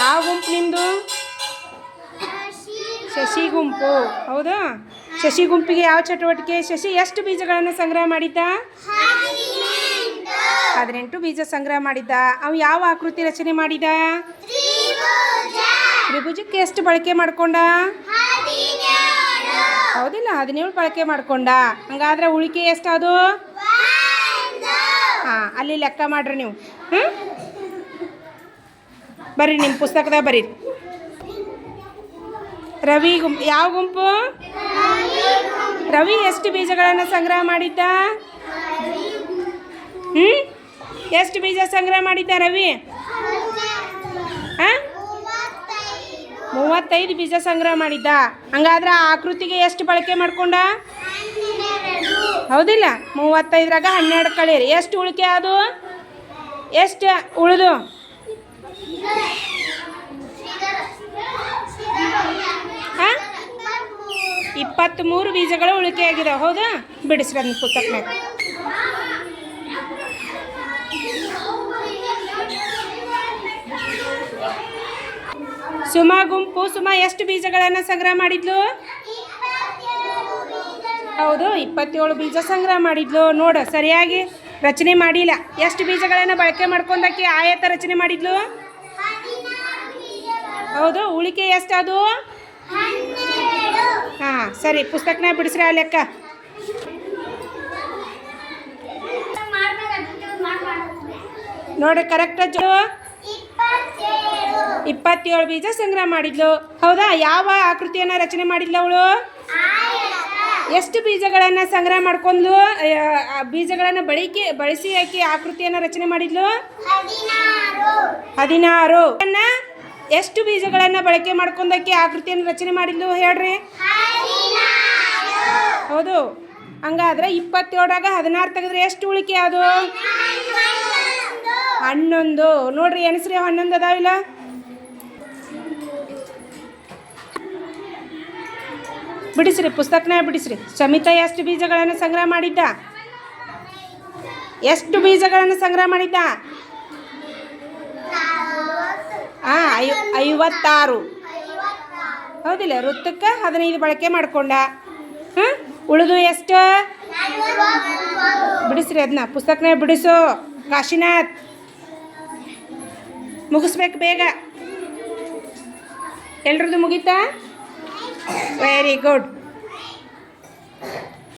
ಯಾವ ಗುಂಪು ನಿಮ್ಮದು ಶಶಿ ಗುಂಪು, ಹೌದಾ? ಶಶಿ ಗುಂಪಿಗೆ ಯಾವ ಚಟುವಟಿಕೆ? ಶಶಿ ಎಷ್ಟು ಬೀಜಗಳನ್ನು ಸಂಗ್ರಹ ಮಾಡಿದ್ದ? ಹದಿನೆಂಟು ಬೀಜ ಸಂಗ್ರಹ ಮಾಡಿದ್ದ. ಅವು ಯಾವ ಆಕೃತಿ ರಚನೆ ಮಾಡಿದ? ತ್ರಿಭುಜಕ್ಕೆ ಎಷ್ಟು ಬಳಕೆ ಮಾಡಿಕೊಂಡ? ಹೌದಿಲ್ಲ, ಹದಿನೇಳು ಬಳಕೆ ಮಾಡ್ಕೊಂಡ. ಹಂಗಾದ್ರೆ ಉಳಿಕೆ ಎಷ್ಟು ಅದು ಹಾಂ, ಅಲ್ಲಿ ಲೆಕ್ಕ ಮಾಡ್ರಿ ನೀವು. ಹ್ಞೂ ಬರ್ರಿ ನಿಮ್ಮ ಪುಸ್ತಕದಾಗ ಬರೀರಿ. ರವಿ ಗುಂಪು, ಯಾವ ಗುಂಪು? ರವಿ, ಎಷ್ಟು ಬೀಜಗಳನ್ನು ಸಂಗ್ರಹ ಮಾಡಿದ್ದ? ಹ್ಞೂ ಎಷ್ಟು ಬೀಜ ಸಂಗ್ರಹ ಮಾಡಿದ್ದ ರವಿ? ಹಾಂ ಮೂವತ್ತೈದು ಬೀಜ ಸಂಗ್ರಹ ಮಾಡಿದ್ದ. ಹಂಗಾದ್ರೆ ಆಕೃತಿಗೆ ಎಷ್ಟು ಬಳಕೆ ಮಾಡ್ಕೊಂಡ? ಹೌದಿಲ್ಲ, ಮೂವತ್ತೈದರಾಗ ಹನ್ನೆರಡು ಕಳೀರಿ. ಎಷ್ಟು ಉಳಿಕೆ ಅದು? ಎಷ್ಟು ಉಳಿದು? ಇಪ್ಪತ್ತ್ಮೂರು ಬೀಜಗಳು ಉಳಿಕೆ ಆಗಿದೆ ಹೌದಾ? ಬಿಡಿಸ್ರಿ ಅದನ್ನ ಪುಸ್ತಕನಾಗ ಸುಮಾ ಗುಂಪು, ಸುಮಾ, ಎಷ್ಟು ಬೀಜಗಳನ್ನು ಸಂಗ್ರಹ ಮಾಡಿದ್ಲು? ಹೌದು, ಇಪ್ಪತ್ತೇಳು ಬೀಜ ಸಂಗ್ರಹ ಮಾಡಿದ್ಲು. ನೋಡು, ಸರಿಯಾಗಿ ರಚನೆ ಮಾಡಿಲ್ಲ. ಎಷ್ಟು ಬೀಜಗಳನ್ನು ಬಳಕೆ ಮಾಡ್ಕೊಂಡಕ್ಕೆ ಆಯತ ರಚನೆ ಮಾಡಿದ್ಲು? ಹೌದು ಉಳಿಕೆ ಎಷ್ಟದು? ಹಾಂ ಸರಿ ಪುಸ್ತಕನ ಬಿಡಿಸ್ರಿ ಆ ಲೆಕ್ಕ. ನೋಡಿ ಕರೆಕ್ಟ್ ಜೋ ಇಪ್ಪತ್ತೇಳು ಬೀಜ ಸಂಗ್ರಹ ಮಾಡಿದ್ಲು. ಹೌದಾ? ಯಾವ ಆಕೃತಿಯನ್ನು ರಚನೆ ಮಾಡಿದ್ಲು ಅವಳು? ಎಷ್ಟು ಬೀಜಗಳನ್ನು ಸಂಗ್ರಹ ಮಾಡ್ಕೊಂಡ್ಲು? ಆ ಬೀಜಗಳನ್ನು ಬಳಕೆ ಬಳಸಿ ಹಾಕಿ ಆಕೃತಿಯನ್ನು ರಚನೆ ಮಾಡಿದ್ಲು? ಹದಿನಾರು. ಅನ್ನ ಎಷ್ಟು ಬೀಜಗಳನ್ನು ಬಳಕೆ ಮಾಡ್ಕೊಂಡಕ್ಕೆ ಆಕೃತಿಯನ್ನು ರಚನೆ ಮಾಡಿದ್ಲು ಹೇಳ್ರಿ? ಹೌದು. ಹಂಗಾದ್ರೆ ಇಪ್ಪತ್ತೇಳಾಗ ಹದಿನಾರು ತೆಗೆದ್ರೆ ಎಷ್ಟು ಉಳಿಕೆ ಅದು? ಹನ್ನೊಂದು. ನೋಡ್ರಿ ಎಣಸ್ರಿ, ಹನ್ನೊಂದು ಅದಾವಿಲ್ಲ ಬಿಡಿಸ್ರಿ, ಪುಸ್ತಕನ ಬಿಡಿಸ್ರಿ. ಸಮಿತಾ ಎಷ್ಟು ಬೀಜಗಳನ್ನು ಸಂಗ್ರಹ ಮಾಡಿದ್ದ? ಎಷ್ಟು ಬೀಜಗಳನ್ನು ಸಂಗ್ರಹ ಮಾಡಿದ್ದ? ಹಾಂ ಐ ಐವತ್ತಾರು. ಹೌದಿಲ್ಲ, ವೃತ್ತಕ್ಕೆ ಹದಿನೈದು ಬಳಕೆ ಮಾಡ್ಕೊಂಡ. ಉಳಿದು ಎಷ್ಟು? ಬಿಡಿಸ್ರಿ ಅದನ್ನ ಪುಸ್ತಕನ ಬಿಡಿಸು. ಕಾಶಿನಾಥ್. ಮುಗಿಸ್ಬೇಕು ಬೇಗ. ಎಲ್ರದ್ದು ಮುಗೀತಾ? Very good